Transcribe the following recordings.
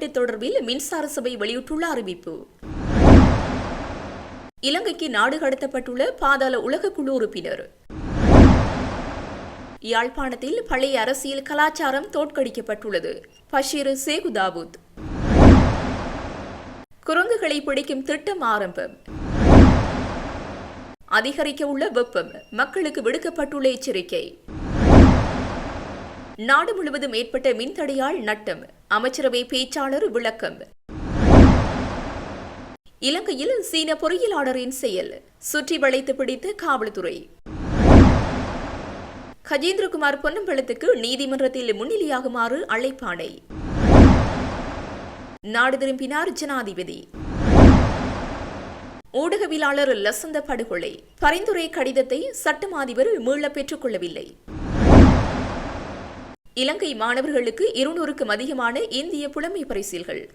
மீன்வெட்டு தொடர்பில் மின்சார சபை வெளியிட்டுள்ள அறிவிப்பு. இலங்கைக்கு நாடு கடத்தப்பட்டுள்ள பாதாள உலக குழு உறுப்பினர். யாழ்ப்பாணத்தில் பழைய அரசியல் கலாச்சாரம் தோற்கடிக்கப்பட்டுள்ளது. பஷீர் சேகுதாபூத் குரங்குகளை பிடிக்கும் திட்டம் ஆரம்பம். அதிகரிக்க உள்ள வெப்பம் மக்களுக்கு விடுக்கப்பட்டுள்ள எச்சரிக்கை. நாடு முழுவதும் ஏற்பட்ட மின்தடையால் நட்டம். அமைச்சரவை பேச்சாளர் விளக்கம். இலங்கையில் சீன பொறியியலாளரின் செயல் சுற்றி வளைத்து பிடித்த காவல்துறை. கஜேந்திரகுமார் பொன்னம்பலத்துக்கு நீதிமன்றத்தில் முன்னிலையாகுமாறு அழைப்பாணை. நாடு திரும்பினார் ஜனாதிபதி. ஊடகவியலாளர் லசந்த படுகொலை பரிந்துரை கடிதத்தை சட்டமாதிபர் மீள பெற்றுக் கொள்ளவில்லை இலங்கை மாணவர்களுக்கு இருநூறுக்கும் அதிகமான இந்திய புலமை பரிசில்கள்.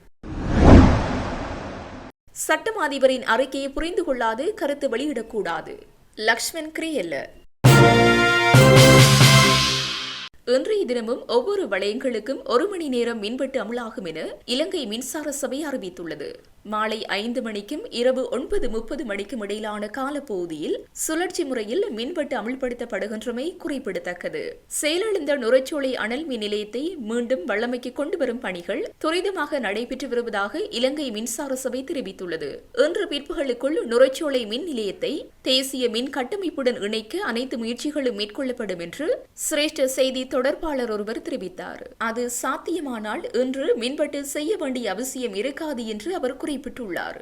சட்டம் அதிபரின் அறிக்கையை புரிந்து கொள்ளாது கருத்து வெளியிடக்கூடாது. லக்ஷ்மன் கிரியல்ல. இன்றைய தினமும் ஒவ்வொரு வளையங்களுக்கும் ஒரு மணி நேரம் மின்வெட்டு அமலாகும் என இலங்கை மின்சார சபை அறிவித்துள்ளது. மாலை ஐந்து மணிக்கும் இரவு ஒன்பது முப்பது மணிக்கும் இடையிலான காலப்பகுதியில் சுழற்சி முறையில் மின்வெட்டு அமல்படுத்தப்படுகின்றமை குறிப்பிடத்தக்கது. செயலிழந்த நுரைச்சோலை அனல் மின் நிலையத்தை மீண்டும் வல்லமைக்கு கொண்டு வரும் பணிகள் துரிதமாக நடைபெற்று வருவதாக இலங்கை மின்சார சபை தெரிவித்துள்ளது. இன்று பிற்பகலுக்குள் நுரைச்சோலை மின் நிலையத்தை தேசிய மின் கட்டமைப்புடன் இணைக்க அனைத்து முயற்சிகளும் மேற்கொள்ளப்படும் என்று சிரேஷ்ட செய்தி தொடர்பாளர் ஒருவர் தெரிவித்தார். அது சாத்தியமானால் இன்று மின்வெட்டு செய்ய வேண்டிய அவசியம் இருக்காது என்று அவர் குறிப்பிட்டுள்ளார்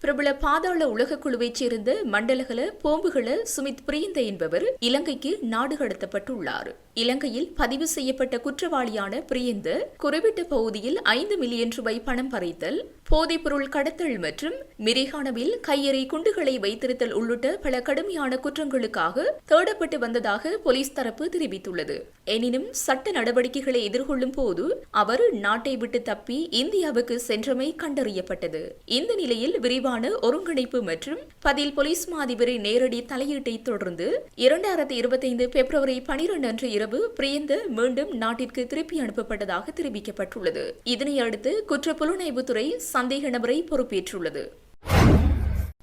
பிரபல பாதாள உலக குழுவைச் சேர்ந்த மண்டலகல போம்புகள சுமித் பிரியந்த என்பவர் இலங்கைக்கு நாடு கடத்தப்பட்டுள்ளார். இலங்கையில் பதிவு செய்யப்பட்ட குற்றவாளியான பிரியந்த குறிப்பிட்ட பகுதியில் ஐந்து மில்லியன் ரூபாய் பணம் பறித்தல் போதைப்பொருள் கடத்தல் மற்றும் மிரிகானவில் கையறை குண்டுகளை வைத்திருத்தல் உள்ளிட்ட பல கடுமையான குற்றங்களுக்காக தேடப்பட்டு வந்ததாக போலீஸ் தரப்பு தெரிவித்துள்ளது. எனினும் சட்ட நடவடிக்கைகளை எதிர்கொள்ளும் போது அவர் நாட்டை விட்டு தப்பி இந்தியாவுக்கு சென்றமை கண்டறியப்பட்டது. இந்த நிலையில் விரிவான ஒருங்கிணைப்பு மற்றும் பதில் போலீஸ் மாதிபரின் நேரடி தலையீட்டை தொடர்ந்து இரண்டாயிரத்தி இருபத்தைந்து பிப்ரவரி பனிரெண்டு அன்று இரவு பிரியந்த மீண்டும் நாட்டிற்கு திருப்பி அனுப்பப்பட்டதாக தெரிவிக்கப்பட்டுள்ளது. இதனையடுத்து குற்ற புலனாய்வுத்துறை சந்தேக நபரை பொறுப்பேற்றுள்ளது.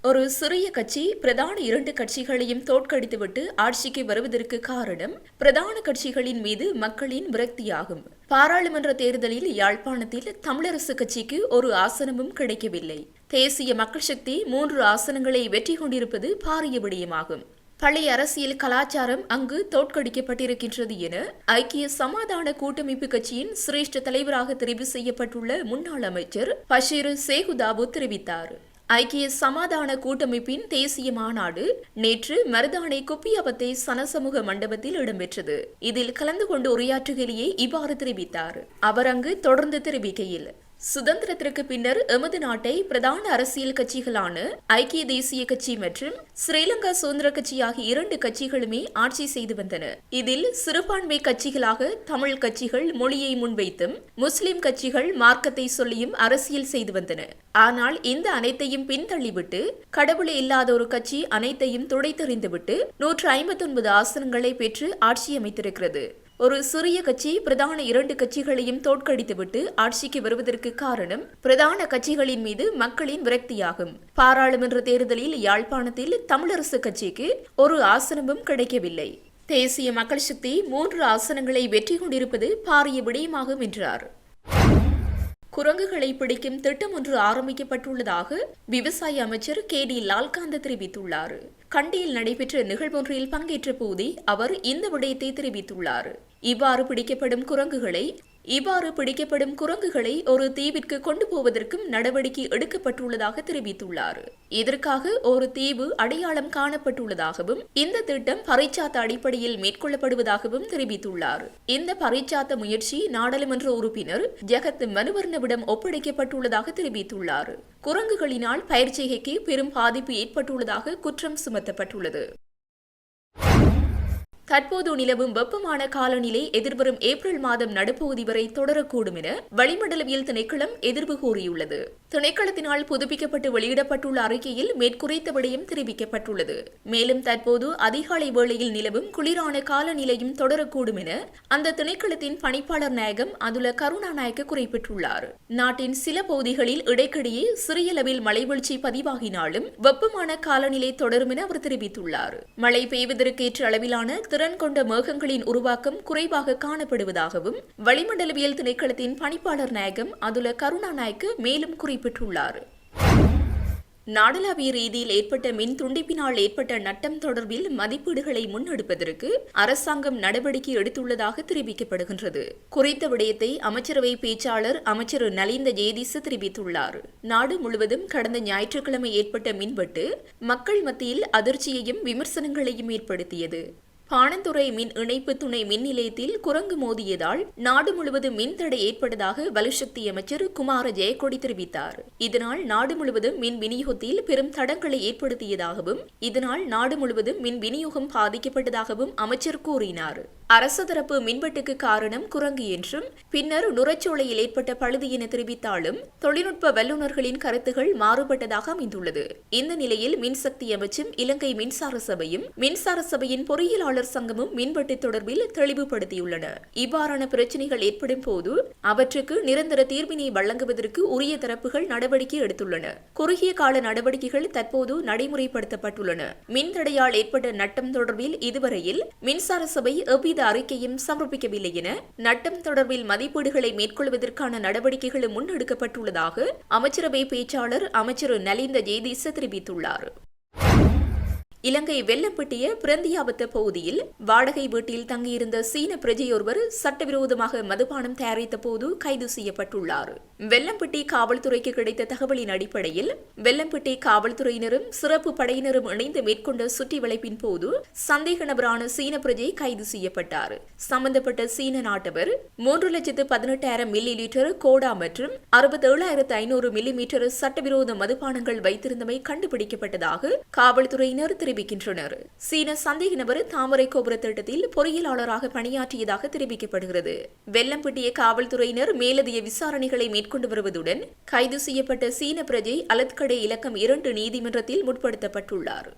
ஒரு சிறிய கட்சி பிரதான இரண்டு கட்சிகளையும் தோற்கடித்துவிட்டு ஆட்சிக்கு வருவதற்கு காரணம் பிரதான கட்சிகளின் மீது மக்களின் விரக்தியாகும். பாராளுமன்ற தேர்தலில் யாழ்ப்பாணத்தில் தமிழரசு கட்சிக்கு ஒரு ஆசனமும் கிடைக்கவில்லை. தேசிய மக்கள் சக்தி மூன்று ஆசனங்களை வெற்றி கொண்டிருப்பது பாரிய விடயமாகும். பழைய அரசியல் கலாச்சாரம் அங்கு தோற்கடிக்கப்பட்டிருக்கின்றது என ஐக்கிய சமாதான கூட்டமைப்பு கட்சியின் சிரேஷ்ட தலைவராக தெரிவு செய்யப்பட்டுள்ள முன்னாள் அமைச்சர் பஷீர் சேகுதாபு தெரிவித்தார். ஐக்கிய சமாதான கூட்டமைப்பின் தேசிய மாநாடு நேற்று மருதானை குப்பியாபத்தை சனசமூக மண்டபத்தில் இடம்பெற்றது. இதில் கலந்து கொண்டு உரையாற்றுகையிலேயே இவ்வாறு தெரிவித்தார். அவர் அங்கு தொடர்ந்து தெரிவிக்கையில் சுதந்திரத்திற்கு பின்னர் எமது நாட்டை பிரதான அரசியல் கட்சிகளான ஐக்கிய தேசிய கட்சி மற்றும் ஸ்ரீலங்கா சுதந்திர கட்சி ஆகிய இரண்டு கட்சிகளுமே ஆட்சி செய்து வந்தன. இதில் சிறுபான்மை கட்சிகளாக தமிழ் கட்சிகள் மொழியை முன்வைத்தும் முஸ்லிம் கட்சிகள் மார்க்கத்தை சொல்லியும் அரசியல் செய்து வந்தன. ஆனால் இந்த அனைத்தையும் பின்தள்ளிவிட்டு கடவுளே இல்லாத ஒரு கட்சி அனைத்தையும் துடைத்தெறிந்துவிட்டு நூற்று ஐம்பத்தி ஒன்பது ஆசனங்களை பெற்று ஆட்சி அமைத்திருக்கிறது ஒரு சிறிய கட்சி பிரதான இரண்டு கட்சிகளையும் தோற்கடித்துவிட்டு ஆட்சிக்கு வருவதற்கு காரணம் பிரதான கட்சிகளின் மீது மக்களின் விரக்தியாகும். பாராளுமன்ற தேர்தலில் யாழ்ப்பாணத்தில் தமிழரசு கட்சிக்கு ஒரு ஆசனமும் கிடைக்கவில்லை. தேசிய மக்கள் சக்தி மூன்று ஆசனங்களை வெற்றி கொண்டிருப்பது பாரிய விடயமாகும் என்றார். குரங்குகளை பிடிக்கும் திட்டம் ஒன்று ஆரம்பிக்கப்பட்டுள்ளதாக விவசாய அமைச்சர் கே டி லால்காந்த தெரிவித்துள்ளார். கண்டியில் நடைபெற்ற நிகழ்வொன்றில் பங்கேற்ற போதே அவர் இந்த விடயத்தை தெரிவித்துள்ளார். இவ்வாறு பிடிக்கப்படும் குரங்குகளை இவ்வாறு பிடிக்கப்படும் குரங்குகளை ஒரு தீவிற்கு கொண்டு போவதற்கும் நடவடிக்கை எடுக்கப்பட்டுள்ளதாக தெரிவித்துள்ளார். இதற்காக ஒரு தீவு அடையாளம் காணப்பட்டுள்ளதாகவும் இந்த திட்டம் பரிச்சாத்த அடிப்படையில் மேற்கொள்ளப்படுவதாகவும் தெரிவித்துள்ளார். இந்த பரிச்சாத்த முயற்சி நாடாளுமன்ற உறுப்பினர் ஜெகத் மனுவர்ணவிடம் ஒப்படைக்கப்பட்டுள்ளதாக தெரிவித்துள்ளார். குரங்குகளினால் பயிற்சிகைக்கு பெரும் பாதிப்பு ஏற்பட்டுள்ளதாக குற்றம் சுமத்தப்பட்டுள்ளது. தற்போது நிலவும் வெப்பமான காலநிலை எதிர்வரும் ஏப்ரல் மாதம் நடுப்பகுதி வரை தொடரக்கூடும் என வளிமண்டலவியல் திணைக்களம் எதிர்வு கூறியுள்ளது. திணைக்களத்தினால் புதுப்பிக்கப்பட்டு வெளியிடப்பட்டுள்ள அறிக்கையில் மேற்குறைத்த விடயம் தெரிவிக்கப்பட்டுள்ளது. மேலும் தற்போது அதிகாலை வேளையில் நிலவும் குளிரான காலநிலையும் தொடரக்கூடும் என அந்த திணைக்களத்தின் பணிப்பாளர் நாயகம் அதுல கருணாநாயக்க குறிப்பிட்டுள்ளார். நாட்டின் சில பகுதிகளில் இடைக்கிடையே சிறியளவில் மழைவீழ்ச்சி பதிவாகினாலும் வெப்பமான காலநிலை தொடரும் என அவர் தெரிவித்துள்ளார். மழை பெய்வதற்கேற்ற அளவிலான திறன் கொண்ட மேகங்களின் உருவாக்கம் குறைவாக காணப்படுவதாகவும் வளிமண்டலவியல் திணைக்களத்தின் பணிப்பாளர் நாயகம் அதுல கருணாநாயக்கு மேலும் குறிப்பிட்டுள்ளார். நாடளாவிய ரீதியில் ஏற்பட்ட மின் துண்டிப்பினால் ஏற்பட்ட நட்டம் தொடர்பில் மதிப்பீடுகளை முன்னெடுப்பதற்கு அரசாங்கம் நடவடிக்கை எடுத்துள்ளதாக தெரிவிக்கப்படுகின்றது. குறித்த விடயத்தை அமைச்சரவை பேச்சாளர் அமைச்சர் நலிந்த ஜேதிச தெரிவித்துள்ளார். நாடு முழுவதும் கடந்த ஞாயிற்றுக்கிழமை ஏற்பட்ட மின்வெட்டு மக்கள் மத்தியில் அதிர்ச்சியையும் விமர்சனங்களையும் ஏற்படுத்தியது. பாணந்துறை மின் இணைப்பு துணை மின் நிலையத்தில் குரங்கு மோதியதால் நாடு முழுவதும் மின் தடை ஏற்பட்டதாக வலுசக்தி அமைச்சர் குமார ஜெயக்கொடி தெரிவித்தார். இதனால் நாடு முழுவதும் மின் விநியோகத்தில் பெரும் தடங்களை ஏற்படுத்தியதாகவும் இதனால் நாடு முழுவதும் மின் விநியோகம் பாதிக்கப்பட்டதாகவும் அமைச்சர் கூறினார். அரசு தரப்பு மின்வெட்டுக்கு காரணம் குரங்கு என்றும் பின்னர் நுரச்சோலையில் ஏற்பட்ட பழுது என தெரிவித்தாலும் தொழில்நுட்ப வல்லுநர்களின் கருத்துகள் மாறுபட்டதாக அமைந்துள்ளது. இந்த நிலையில் மின்சக்தி அமைச்சும் இலங்கை மின்சார சபையும் மின்சார சபையின் பொறியியலாளர் சங்கமும் மின்வெட்டு தொடர்பில் தெளிவுபடுத்தியுள்ளன. இவ்வாறான பிரச்சினைகள் ஏற்படும் போது அவற்றுக்கு நிரந்தர தீர்வினை வழங்குவதற்கு உரிய தரப்புகள் நடவடிக்கை எடுத்துள்ளன. குறுகிய கால நடவடிக்கைகள் தற்போது நடைமுறைப்படுத்தப்பட்டுள்ளன. மின்தடையால் ஏற்பட்ட நட்டம் தொடர்பில் இதுவரையில் மின்சார சபை எவ்வித அறிக்கையும் சமர்ப்பிக்கவில்லை என நட்டம் தொடர்பில் மதிப்பீடுகளை மேற்கொள்வதற்கான நடவடிக்கைகளும் முன்னெடுக்கப்பட்டுள்ளதாக அமைச்சரவை பேச்சாளர் அமைச்சர் நலிந்த ஜெய்தீச தெரிவித்துள்ளார். இலங்கை வெள்ளப்பட்டிய பிரந்தியாபத்த பகுதியில் வாடகை வீட்டில் தங்கியிருந்த சீன பிரஜையொருவர் சட்டவிரோதமாக மதுபானம் தயாரித்த போது கைது செய்யப்பட்டுள்ளார். வெள்ளம்பட்டி காவல்துறைக்கு கிடைத்த தகவலின் அடிப்படையில் வெள்ளம்பட்டி காவல்துறையினரும் சிறப்பு படையினரும் இணைந்து மேற்கொண்ட சுற்றி வளைப்பின் போது சந்தேக நபரான சீன பிரஜை கைது செய்யப்பட்டார். சம்பந்தப்பட்ட சீன நாட்டவர் மூன்று லட்சத்து பதினெட்டாயிரம் மில்லி லிட்டர் கோடா மற்றும் அறுபத்தி ஏழாயிரத்து ஐநூறு மில்லி மீட்டர் சட்டவிரோத மதுபானங்கள் வைத்திருந்தமை கண்டுபிடிக்கப்பட்டதாக காவல்துறையினர் தெரிவிக்கின்றனர். சீன சந்தேக நபர் தாமரை கோபுர திட்டத்தில் பொறியியலாளராக பணியாற்றியதாக தெரிவிக்கப்படுகிறது. வெள்ளம்பட்டிய காவல்துறையினர் மேலதிக விசாரணைகளை மேற்கொண்டு வருவதுடன் கைது செய்யப்பட்ட சீன பிரஜை அலத்கடை இலக்கம் இரண்டு நீதிமன்றத்தில் முற்படுத்தப்பட்டுள்ளார்.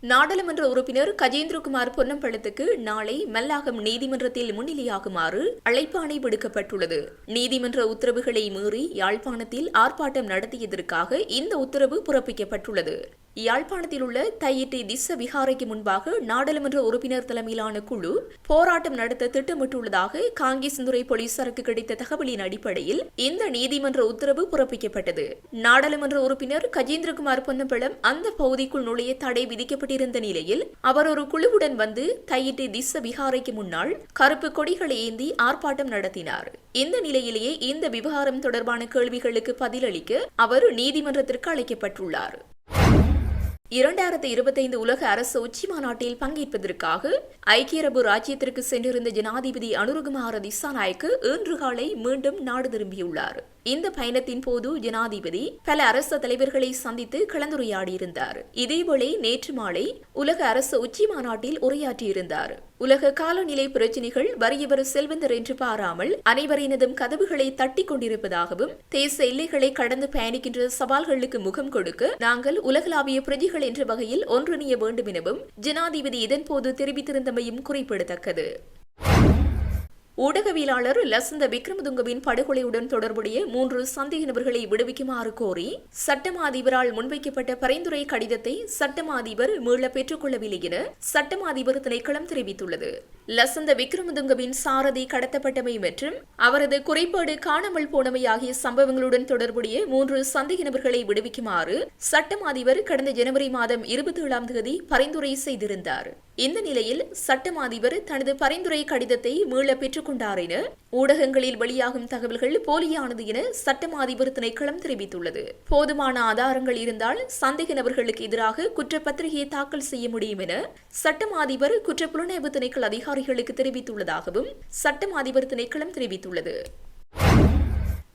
நாடாளுமன்ற உறுப்பினர் கஜேந்திரகுமார் பொன்னம்பலத்துக்கு நாளை மல்லாகம் நீதிமன்றத்தில் முன்னிலையாகுமாறு அழைப்பாணை விடுக்கப்பட்டுள்ளது. நீதிமன்ற உத்தரவுகளை மீறி யாழ்ப்பாணத்தில் ஆர்ப்பாட்டம் நடத்தியதற்காக இந்த உத்தரவு பிறப்பிக்கப்பட்டுள்ளது. யாழ்ப்பாணத்தில் உள்ள தையிட்டி திஸ்ஸ விகாரைக்கு முன்பாக நாடாளுமன்ற உறுப்பினர் தலைமையிலான குழு போராட்டம் நடத்த திட்டமிட்டுள்ளதாக காங்கேசந்துறை போலீசாருக்கு கிடைத்த தகவலின் அடிப்படையில் இந்த நீதிமன்ற உத்தரவு பிறப்பிக்கப்பட்டது. நாடாளுமன்ற உறுப்பினர் கஜேந்திரகுமார் பொன்னம்பலம் அந்த பகுதிக்குள் நுழைய தடை விதிக்கப்பட்டிருந்த நிலையில் அவர் ஒரு குழுவுடன் வந்து தையிட்டி திஸ்ஸ விகாரைக்கு முன்னால் கருப்பு கொடிகளை ஏந்தி ஆர்ப்பாட்டம் நடத்தினார். இந்த நிலையிலேயே இந்த விவகாரம் தொடர்பான கேள்விகளுக்கு பதிலளிக்க அவர் நீதிமன்றத்திற்கு அழைக்கப்பட்டுள்ளார். இரண்டாயிரத்தி இருபத்தைந்து உலக அரசு உச்சி மாநாட்டில் பங்கேற்பதற்காக ஐக்கிய அரபு ராஜ்யத்திற்கு சென்றிருந்த ஜனாதிபதி அனுருகுமார திசாநாயக்கு இன்று காலை மீண்டும் நாடு திரும்பியுள்ளார். இந்த பயணத்தின் போது ஜனாதிபதி பல அரசு தலைவர்களை சந்தித்து கலந்துரையாடியிருந்தார். இதேவேளை நேற்று மாலை உலக அரசு உச்சி மாநாட்டில் உரையாற்றியிருந்தார். உலக காலநிலை பிரச்சினைகள் வறியவர் செல்வந்தர் என்று பாராமல் அனைவரினதும் கதவுகளை தட்டி கொண்டிருப்பதாகவும் தேச எல்லைகளை கடந்து பயணிக்கின்ற சவால்களுக்கு முகம் கொடுக்க நாங்கள் உலகளாவிய பிரஜைகள் என்ற வகையில் ஒன்றிணைய வேண்டும் எனவும் ஜனாதிபதி இதன்போது தெரிவித்திருந்தமையும் குறிப்பிடத்தக்கது. ஊடகவியலாளர் லசந்த விக்ரமதுங்கவின் படுகொலையுடன் தொடர்புடைய மூன்று சந்தேக நபர்களை விடுவிக்குமாறு கோரி சட்டமா அதிபரால் முன்வைக்கப்பட்ட பரிந்துரை கடிதத்தை சட்டமா அதிபர் மீள பெற்றுக்கொள்ளவில்லை என சட்டமா அதிபர் திணைக்களம் தெரிவித்துள்ளது. லசந்த விக்ரமதுங்கவின் சாரதி கடத்தப்பட்டமை மற்றும் அவரது குறைபாடு காணாமல் போனமை ஆகிய சம்பவங்களுடன் தொடர்புடைய மூன்று சந்தேக நபர்களை விடுவிக்குமாறு சட்டம் அதிபர் கடந்த ஜனவரி மாதம் இருபத்தி ஏழாம் தேதி பரிந்துரை செய்திருந்தார். இந்த நிலையில் சட்டம் அதிபர் தனது பரிந்துரை கடிதத்தை மீள பெற்றுக் கொண்டார் என ஊடகங்களில் வெளியாகும் தகவல்கள் போலியானது என சட்டமா அதிபர் திணைக்களம் தெரிவித்துள்ளது. போதுமான ஆதாரங்கள் இருந்தால் சந்தேக நபர்களுக்கு எதிராக குற்றப்பத்திரிகையை தாக்கல் செய்ய முடியும் என சட்டமா அதிபர் குற்றப்புலனாய்வு திணைக்கள அதிகாரிகளுக்கு தெரிவித்துள்ளதாகவும் சட்டமா அதிபர் திணைக்களம் தெரிவித்துள்ளது.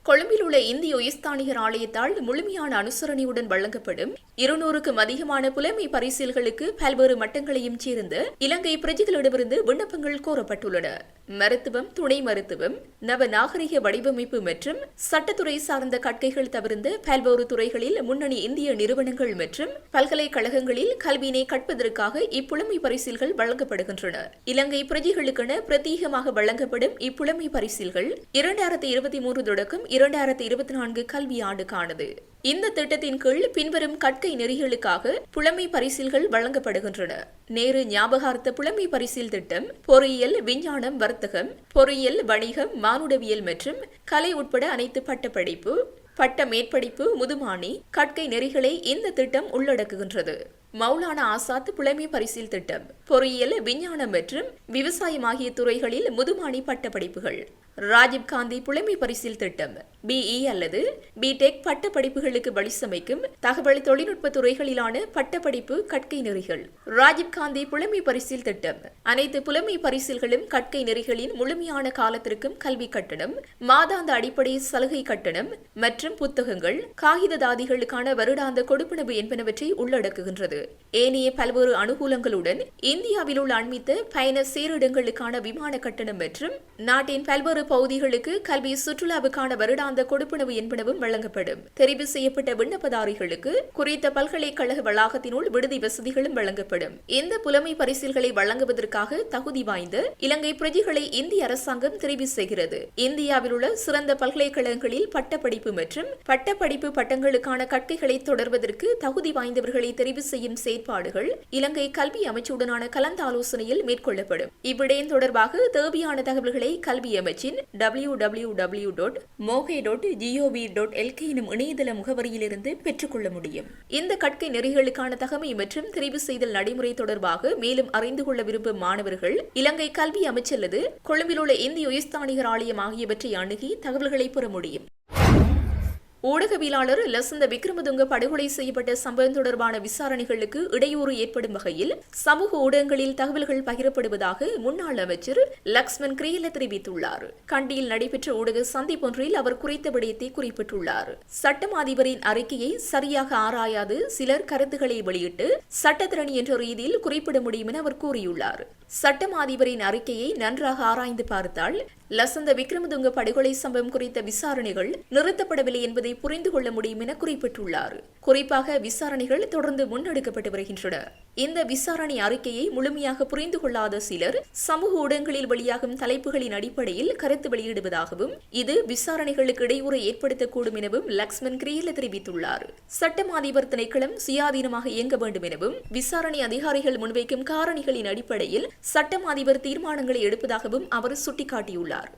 கொழும்பில் உள்ள இந்திய உயர்ஸ்தானிகர் ஆலயத்தால் முழுமையான அனுசரணையுடன் வழங்கப்படும் இருநூறுக்கும் அதிகமான புலமை பரிசீல்களுக்கு பல்வேறு மட்டங்களையும் சேர்ந்த இலங்கை பிரஜைகளிடமிருந்து விண்ணப்பங்கள் கோரப்பட்டுள்ளன. மருத்துவம் துணை மருத்துவம் நவ நாகரிக வடிவமைப்பு மற்றும் சட்டத்துறை சார்ந்த கற்கைகள் தவிர்ந்த பல்வேறு துறைகளில் முன்னணி இந்திய நிறுவனங்கள் மற்றும் பல்கலைக்கழகங்களில் கல்வியினை கற்பதற்காக இப்புலமை பரிசில்கள் வழங்கப்படுகின்றன. இலங்கை பிரஜைகளுக்கென பிரத்யேகமாக வழங்கப்படும் இப்புலமை பரிசில்கள் இரண்டாயிரத்தி இருபத்தி மூன்று தொடக்கம் இரண்டாயிரத்தி இருபத்தி நான்கு கல்வி ஆண்டுக்கானது. இந்த திட்டத்தின் கீழ் பின்வரும் கற்கை நெறிகளுக்காக புலமை பரிசில்கள் வழங்கப்படுகின்றன. நேரு ஞாபகார்த்த புலமை பரிசில் திட்டம் பொறியியல் விஞ்ஞானம் வர்த்தகம் பொறியியல் வணிகம் மானுடவியல் மற்றும் கலை உட்பட அனைத்து பட்டப்படிப்பு பட்ட மேற்படிப்பு முதுமானி கற்கை நெறிகளை இந்த திட்டம் உள்ளடக்குகின்றது. மௌலானா ஆசாத் புலமை பரிசில் திட்டம் பொறியியல் விஞ்ஞானம் மற்றும் விவசாயம் ஆகிய துறைகளில் முதுமானி பட்டப்படிப்புகள். ராஜீவ் காந்தி புலமை பரிசில் திட்டம் பிஇ அல்லது பிடெக் பட்ட படிப்புகளுக்கு வழிசமைக்கும் தகவல் தொழில்நுட்ப துறைகளிலான பட்டப்படிப்பு கற்கை நெறிகள். ராஜீவ் காந்தி புலமை பரிசில் திட்டம் அனைத்து புலமை பரிசில்களும் கற்கை நெறிகளின் முழுமையான காலத்திற்கும் கல்வி கட்டணம் மாதாந்த அடிப்படை சலுகை கட்டணம் மற்றும் புத்தகங்கள் காகித தாதிகளுக்கான வருடாந்த கொடுப்பனவு என்பனவற்றை உள்ளடக்குகின்றது. ஏனைய பல்வேறு அனுகூலங்களுடன் இந்தியாவில் உள்ள அண்மித்த பயண சேரிடங்களுக்கான விமான கட்டணம் மற்றும் நாட்டின் பல்வேறு பகுதிகளுக்கு கல்வி சுற்றுலாவுக்கான வருடாந்த கொடுப்பனவு என்பனவும் வழங்கப்படும். தெரிவு செய்யப்பட்ட விண்ணப்பதாரிகளுக்கு குறித்த பல்கலைக்கழக வளாகத்தினுள் விடுதி வசதிகளும் வழங்கப்படும். இந்த புலமை பரிசில்களை வழங்குவதற்காக தகுதி வாய்ந்த இலங்கை பிரஜைகளை இந்திய அரசாங்கம் தெரிவு செய்கிறது. இந்தியாவில் உள்ள சிறந்த பல்கலைக்கழகங்களில் பட்டப்படிப்பு மற்றும் பட்டப்படிப்பு பட்டங்களுக்கான கட்கைகளை தொடர்வதற்கு தகுதி வாய்ந்தவர்களை தெரிவு செய்யும் செயற்பாடுகள் இலங்கை கல்வி அமைச்சுடனான கலந்தாலோசனையில் மேற்கொள்ளப்படும். இவ்விடயம் தொடர்பாக தேவையான தகவல்களை கல்வி அமைச்சின் W W W dot MOE dot GOV dot LK எனும் இணையதள முகவரியிலிருந்து பெற்றுக்கொள்ள முடியும். இந்த கற்கை நெறிகளுக்கான தகமை மற்றும் தெரிவு செய்தல் நடைமுறை தொடர்பாக மேலும் அறிந்து கொள்ள விரும்பும் மாணவர்கள் இலங்கை கல்வி அமைச்சல்லது கொழும்பில் உள்ள இந்திய உயர்ஸ்தானிகர் ஆலயம் ஆகியவற்றை அணுகி தகவல்களை பெற முடியும். ஊடகவியலாளர் லசந்த விக்ரமதுங்க படுகொலை செய்யப்பட்ட சம்பவம் தொடர்பான விசாரணைகளுக்கு இடையூறு ஏற்படும் வகையில் சமூக ஊடகங்களில் தகவல்கள் பகிரப்படுவதாக முன்னாள் அமைச்சர் லக்ஷ்மன் கிரியல தெரிவித்துள்ளார். கண்டியில் நடைபெற்ற ஊடக சந்திப்பொன்றில் அவர் குறித்த விடயத்தை குறிப்பிட்டுள்ளார். சட்டம் அதிபரின் அறிக்கையை சரியாக ஆராயாது சிலர் கருத்துக்களை வெளியிட்டு சட்டத்திரணி என்ற ரீதியில் குறிப்பிட முடியும் என அவர் கூறியுள்ளார். சட்டம் அதிபரின் அறிக்கையை நன்றாக ஆராய்ந்து பார்த்தால் லசந்த விக்ரமதுங்க படுகொலை சம்பவம் குறித்த விசாரணைகள் நிறுத்தப்படவில்லை என்பதை புரிந்து கொள்ள முடியும் என குறிப்பிட்டுள்ளார். குறிப்பாக விசாரணைகள் தொடர்ந்து முன்னெடுக்கப்பட்டு வருகின்றன. இந்த விசாரணை அறிக்கையை முழுமையாக புரிந்து கொள்ளாத சிலர் சமூக ஊடகங்களில் வெளியாகும் தலைப்புகளின் அடிப்படையில் கருத்து வெளியிடுவதாகவும் இது விசாரணைகளுக்கு இடையூறை ஏற்படுத்தக்கூடும் எனவும் லக்ஷ்மண் கிரியல தெரிவித்துள்ளார். சட்டம் அதிபர் திணைக்களம் சுயாதீனமாக இயங்க வேண்டும் எனவும் விசாரணை அதிகாரிகள் முன்வைக்கும் காரணிகளின் அடிப்படையில் சட்டம் அதிபர் தீர்மானங்களை எடுப்பதாகவும் அவர் சுட்டிக்காட்டியுள்ளார்.